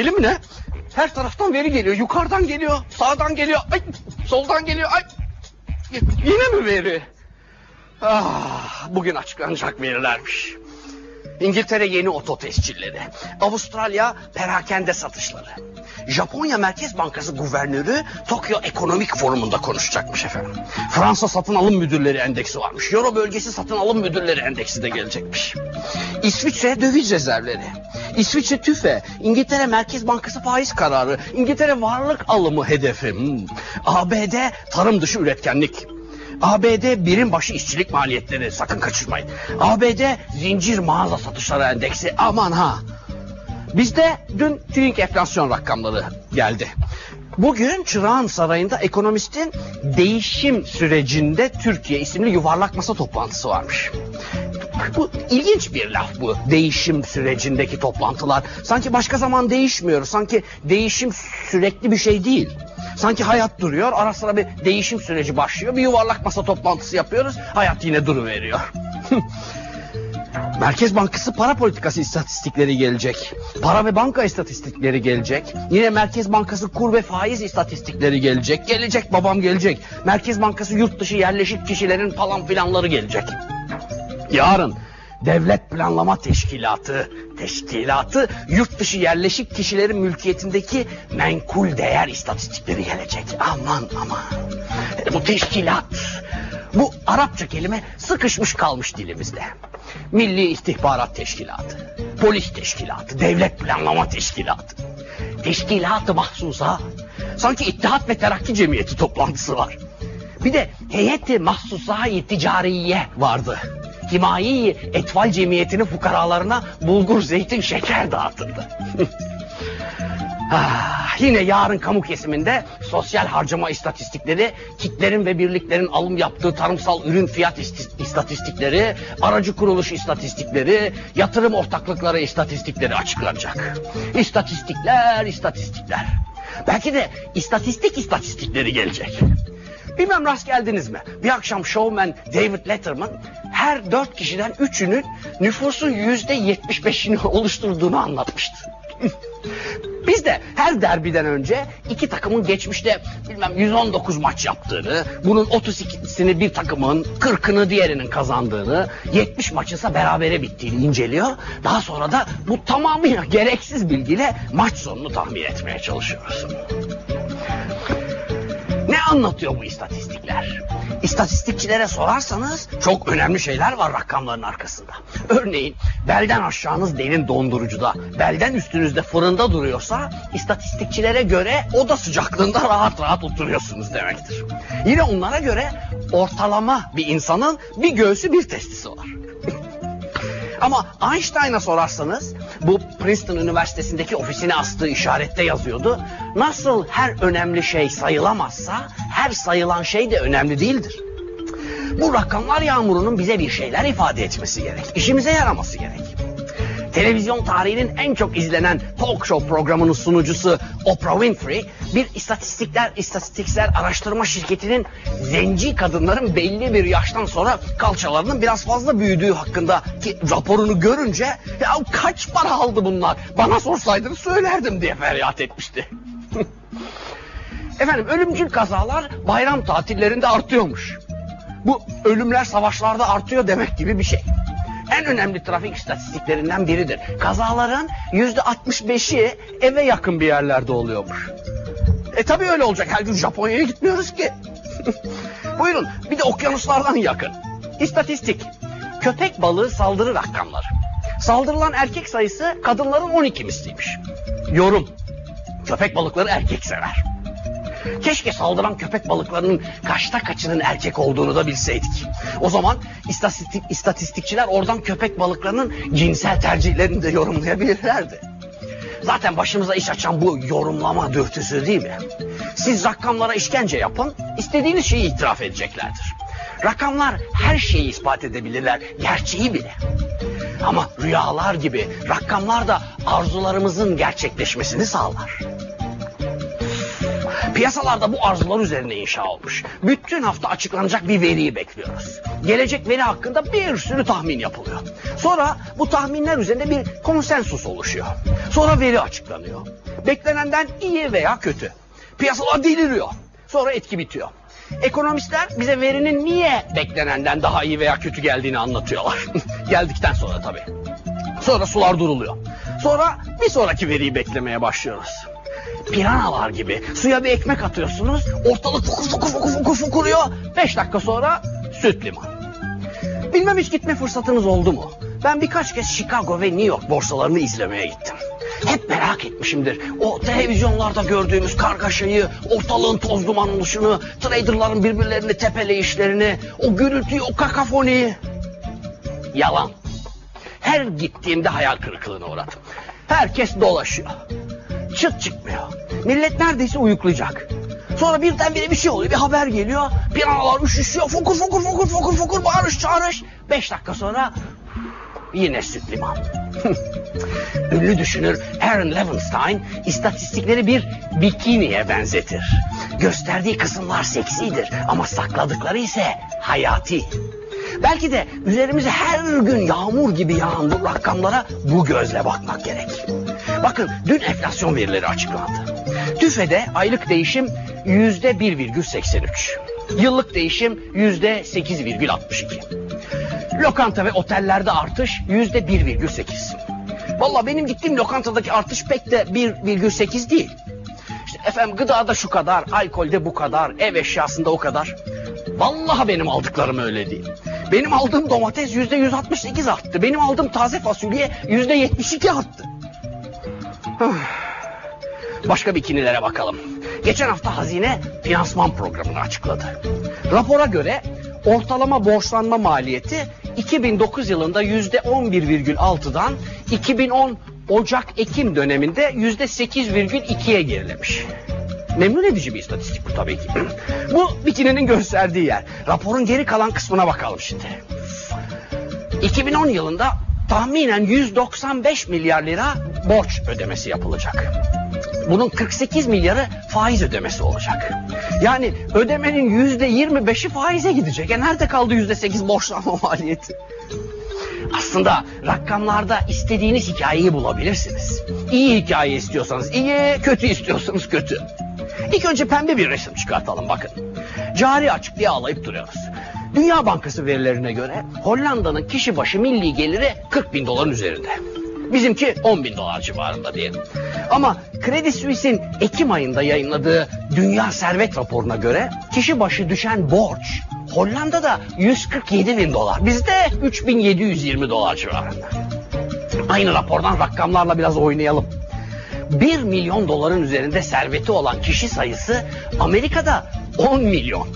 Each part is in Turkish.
Deli mi ne? Her taraftan veri geliyor. Yukarıdan geliyor, sağdan geliyor, ay, soldan geliyor. Ay. Yine mi veri? Ah, bugün açıklanacak verilermiş. İngiltere yeni oto tescilleri. Avustralya perakende satışları. Japonya Merkez Bankası Guvernörü Tokyo Ekonomik Forumu'nda konuşacakmış efendim. Fransa Satın Alım Müdürleri Endeksi varmış. Euro Bölgesi Satın Alım Müdürleri Endeksi de gelecekmiş. İsviçre döviz rezervleri. İsviçre tüfe, İngiltere Merkez Bankası faiz kararı, İngiltere varlık alımı hedefi. ABD tarım dışı üretkenlik. ABD birim başı işçilik maliyetleri sakın kaçırmayın. ABD zincir mağaza satışları endeksi aman ha. Bizde dün TÜİK enflasyon rakamları geldi. Bugün Çırağan Sarayı'nda ekonomistin değişim sürecinde Türkiye isimli yuvarlak masa toplantısı varmış. Bu ilginç bir laf bu. Değişim sürecindeki toplantılar. Sanki başka zaman değişmiyor. Sanki değişim sürekli bir şey değil. Sanki hayat duruyor. Ara sıra bir değişim süreci başlıyor. Bir yuvarlak masa toplantısı yapıyoruz. Hayat yine duruveriyor. Merkez Bankası para politikası istatistikleri gelecek. Para ve banka istatistikleri gelecek. Yine Merkez Bankası kur ve faiz istatistikleri gelecek. Gelecek babam gelecek. Merkez Bankası yurt dışı yerleşik kişilerin falan filanları gelecek. Yarın Devlet Planlama Teşkilatı teşkilatı yurt dışı yerleşik kişilerin mülkiyetindeki menkul değer istatistikleri gelecek. Aman aman. Bu teşkilat bu Arapça kelime sıkışmış kalmış dilimizde. Milli İstihbarat Teşkilatı, Polis Teşkilatı, Devlet Planlama Teşkilatı. Teşkilatı mahsusa sanki İttihat ve Terakki Cemiyeti toplantısı var. Bir de heyeti mahsusayı ticariye vardı. Himayi Etfal Cemiyeti'nin fukaralarına bulgur, zeytin, şeker dağıtıldı. Ah, yine yarın kamu kesiminde sosyal harcama istatistikleri, kitlerin ve birliklerin alım yaptığı tarımsal ürün fiyat isti- istatistikleri, aracı kuruluş istatistikleri, yatırım ortaklıkları istatistikleri açıklanacak. İstatistikler, istatistikler. Belki de istatistik istatistikleri gelecek. Bilmem rast geldiniz mi? Bir akşam showman David Letterman her dört kişiden üçünün nüfusun yüzde yetmiş beşini oluşturduğunu anlatmıştı. Biz de her derbiden önce iki takımın geçmişte bilmem 119 maç yaptığını, bunun 32'sini bir takımın, 40'ını diğerinin kazandığını, 70 maçınsa berabere bittiğini inceliyor. Daha sonra da bu tamamıyla gereksiz bilgiyle maç sonunu tahmin etmeye çalışıyoruz. Anlatıyor bu istatistikler? İstatistikçilere sorarsanız çok önemli şeyler var rakamların arkasında. Örneğin belden aşağınız derin dondurucuda, belden üstünüzde fırında duruyorsa istatistikçilere göre oda sıcaklığında rahat rahat oturuyorsunuz demektir. Yine onlara göre ortalama bir insanın bir göğsü bir testisi var. Ama Einstein'a sorarsanız bu Princeton Üniversitesi'ndeki ofisine astığı işarette yazıyordu. Nasıl her önemli şey sayılamazsa her sayılan şey de önemli değildir. Bu rakamlar yağmurunun bize bir şeyler ifade etmesi gerek. İşimize yaraması gerek. Televizyon tarihinin en çok izlenen talk show programının sunucusu Oprah Winfrey bir istatistikler istatistiksel araştırma şirketinin zenci kadınların belli bir yaştan sonra kalçalarının biraz fazla büyüdüğü hakkındaki raporunu görünce ya kaç para aldı bunlar bana sorsaydınız söylerdim diye feryat etmişti. Efendim ölümcül kazalar bayram tatillerinde artıyormuş. Bu ölümler savaşlarda artıyor demek gibi bir şey. En önemli trafik istatistiklerinden biridir. Kazaların yüzde 65'i eve yakın bir yerlerde oluyormuş. E tabii öyle olacak. Her gün Japonya'ya gitmiyoruz ki. Buyurun bir de okyanuslardan yakın. İstatistik. Köpek balığı saldırı rakamları. Saldırılan erkek sayısı kadınların 12 misliymiş. Yorum. Köpek balıkları erkek sever. Keşke saldıran köpek balıklarının kaçta kaçının erkek olduğunu da bilseydik. O zaman istatistik, istatistikçiler oradan köpek balıklarının cinsel tercihlerini de yorumlayabilirlerdi. Zaten başımıza iş açan bu yorumlama dürtüsü değil mi? Siz rakamlara işkence yapın, istediğiniz şeyi itiraf edeceklerdir. Rakamlar her şeyi ispat edebilirler, gerçeği bile. Ama rüyalar gibi rakamlar da arzularımızın gerçekleşmesini sağlar. Piyasalarda bu arzular üzerine inşa olmuş. Bütün hafta açıklanacak bir veriyi bekliyoruz. Gelecek veri hakkında bir sürü tahmin yapılıyor. Sonra bu tahminler üzerinde bir konsensus oluşuyor. Sonra veri açıklanıyor. Beklenenden iyi veya kötü. Piyasalar deliriyor. Sonra etki bitiyor. Ekonomistler bize verinin niye beklenenden daha iyi veya kötü geldiğini anlatıyorlar. Geldikten sonra tabii. Sonra sular duruluyor. Sonra bir sonraki veriyi beklemeye başlıyoruz. Piranalar gibi suya bir ekmek atıyorsunuz. Ortalık fokur fokur fokur fokur fokuruyor. Beş dakika sonra süt liman. Bilmem hiç gitme fırsatınız oldu mu? Ben birkaç kez Chicago ve New York borsalarını izlemeye gittim. Hep merak etmişimdir. O televizyonlarda gördüğümüz kargaşayı, ortalığın toz duman oluşunu, traderların birbirlerini tepeleyişlerini, o gürültüyü, o kakafoniyi. Yalan. Her gittiğimde hayal kırıklığına uğradım. Herkes dolaşıyor. Çıt çıkmıyor. Millet neredeyse uyuklayacak. Sonra birdenbire bir şey oluyor, bir haber geliyor. Piranalar üşüşüyor, fokur fokur fokur fokur fokur bağırış çağırış. Beş dakika sonra yine süt liman. Ünlü düşünür Aaron Levenstein istatistikleri bir bikiniye benzetir. Gösterdiği kısımlar seksidir ama sakladıkları ise hayati. Belki de üzerimize her gün yağmur gibi yağan bu rakamlara bu gözle bakmak gerek. Bakın dün enflasyon verileri açıklandı. TÜFE'de aylık değişim yüzde 1,83. Yıllık değişim yüzde 8,62. Lokanta ve otellerde artış yüzde 1,8. Valla benim gittiğim lokantadaki artış pek de 1,8 değil. İşte efendim gıdada şu kadar, alkolde bu kadar, ev eşyasında o kadar. Vallahi benim aldıklarım öyle değil. Benim aldığım domates yüzde 168 arttı. Benim aldığım taze fasulye yüzde 72 arttı. Başka bikinilere bakalım. Geçen hafta hazine finansman programını açıkladı. Rapora göre ortalama borçlanma maliyeti 2009 yılında yüzde 11,6'dan 2010 Ocak-Ekim döneminde yüzde 8,2'ye gerilemiş. Memnun edici bir istatistik bu tabii ki. bu bikininin gösterdiği yer. Raporun geri kalan kısmına bakalım şimdi. 2010 yılında tahminen 195 milyar lira borç ödemesi yapılacak. Bunun 48 milyarı faiz ödemesi olacak. Yani ödemenin yüzde 25'i faize gidecek. E nerede kaldı yüzde 8 borçlanma maliyeti? Aslında rakamlarda istediğiniz hikayeyi bulabilirsiniz. İyi hikaye istiyorsanız iyi, kötü istiyorsanız kötü. İlk önce pembe bir resim çıkartalım bakın. Cari açık diye ağlayıp duruyoruz. Dünya Bankası verilerine göre Hollanda'nın kişi başı milli geliri 40 bin doların üzerinde. Bizimki 10 bin dolar civarında diyelim. Ama Credit Suisse'in Ekim ayında yayınladığı Dünya Servet raporuna göre kişi başı düşen borç Hollanda'da 147 bin dolar. Bizde 3720 dolar civarında. Aynı rapordan rakamlarla biraz oynayalım. 1 milyon doların üzerinde serveti olan kişi sayısı Amerika'da 10 milyon.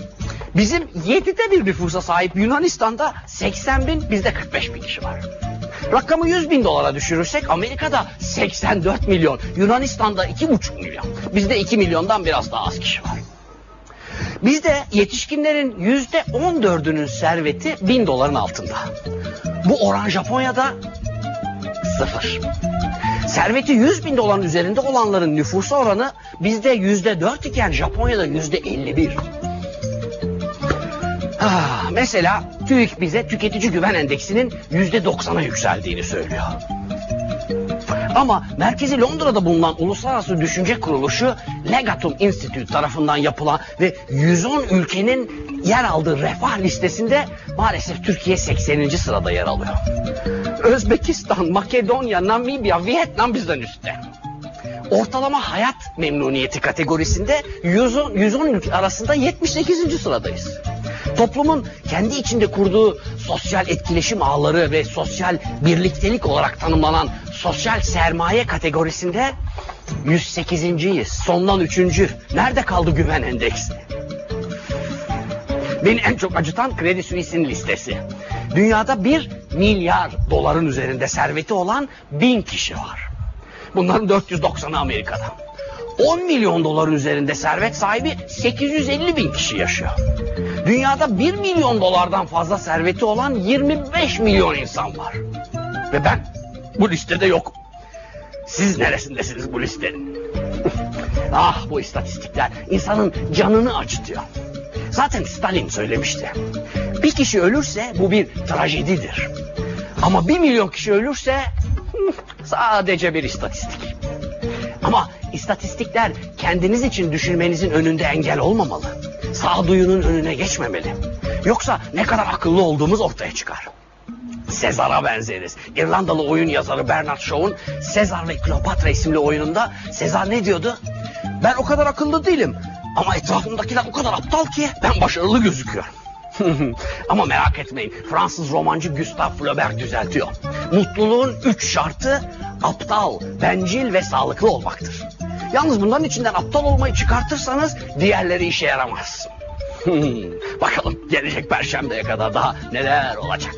Bizim 7'de bir nüfusa sahip Yunanistan'da 80 bin, bizde 45 bin kişi var. Rakamı 100 bin dolara düşürürsek Amerika'da 84 milyon, Yunanistan'da 2,5 milyon. Bizde 2 milyondan biraz daha az kişi var. Bizde yetişkinlerin yüzde 14'ünün serveti 1000 doların altında. Bu oran Japonya'da sıfır. Serveti 100 bin doların üzerinde olanların nüfusu oranı bizde yüzde 4 iken Japonya'da yüzde 51. Ah, mesela TÜİK bize tüketici güven endeksinin yüzde 90'a yükseldiğini söylüyor. Ama merkezi Londra'da bulunan Uluslararası Düşünce Kuruluşu Legatum Institute tarafından yapılan ve 110 ülkenin yer aldığı refah listesinde maalesef Türkiye 80. sırada yer alıyor. Özbekistan, Makedonya, Namibya, Vietnam bizden üstte. Ortalama hayat memnuniyeti kategorisinde 110, 110 ülke arasında 78. sıradayız. Toplumun kendi içinde kurduğu sosyal etkileşim ağları ve sosyal birliktelik olarak tanımlanan sosyal sermaye kategorisinde 108.yiz. Sondan üçüncü. Nerede kaldı güven endeksi? Beni en çok acıtan Credit Suisse'in listesi. Dünyada 1 milyar doların üzerinde serveti olan bin kişi var. Bunların 490'ı Amerika'da. 10 milyon doların üzerinde servet sahibi 850 bin kişi yaşıyor. Dünyada 1 milyon dolardan fazla serveti olan 25 milyon insan var. Ve ben bu listede yokum. Siz neresindesiniz bu listenin? ah bu istatistikler insanın canını acıtıyor. Zaten Stalin söylemişti. Bir kişi ölürse bu bir trajedidir. Ama bir milyon kişi ölürse sadece bir istatistik. Ama istatistikler kendiniz için düşünmenizin önünde engel olmamalı. Sağduyunun önüne geçmemeli. Yoksa ne kadar akıllı olduğumuz ortaya çıkar. Sezar'a benzeriz. İrlandalı oyun yazarı Bernard Shaw'un Sezar ve Kleopatra isimli oyununda Sezar ne diyordu? Ben o kadar akıllı değilim. Ama etrafımdakiler o kadar aptal ki ben başarılı gözüküyorum. Ama merak etmeyin Fransız romancı Gustave Flaubert düzeltiyor. Mutluluğun üç şartı aptal, bencil ve sağlıklı olmaktır. Yalnız bunların içinden aptal olmayı çıkartırsanız diğerleri işe yaramaz. Bakalım gelecek perşembeye kadar daha neler olacak.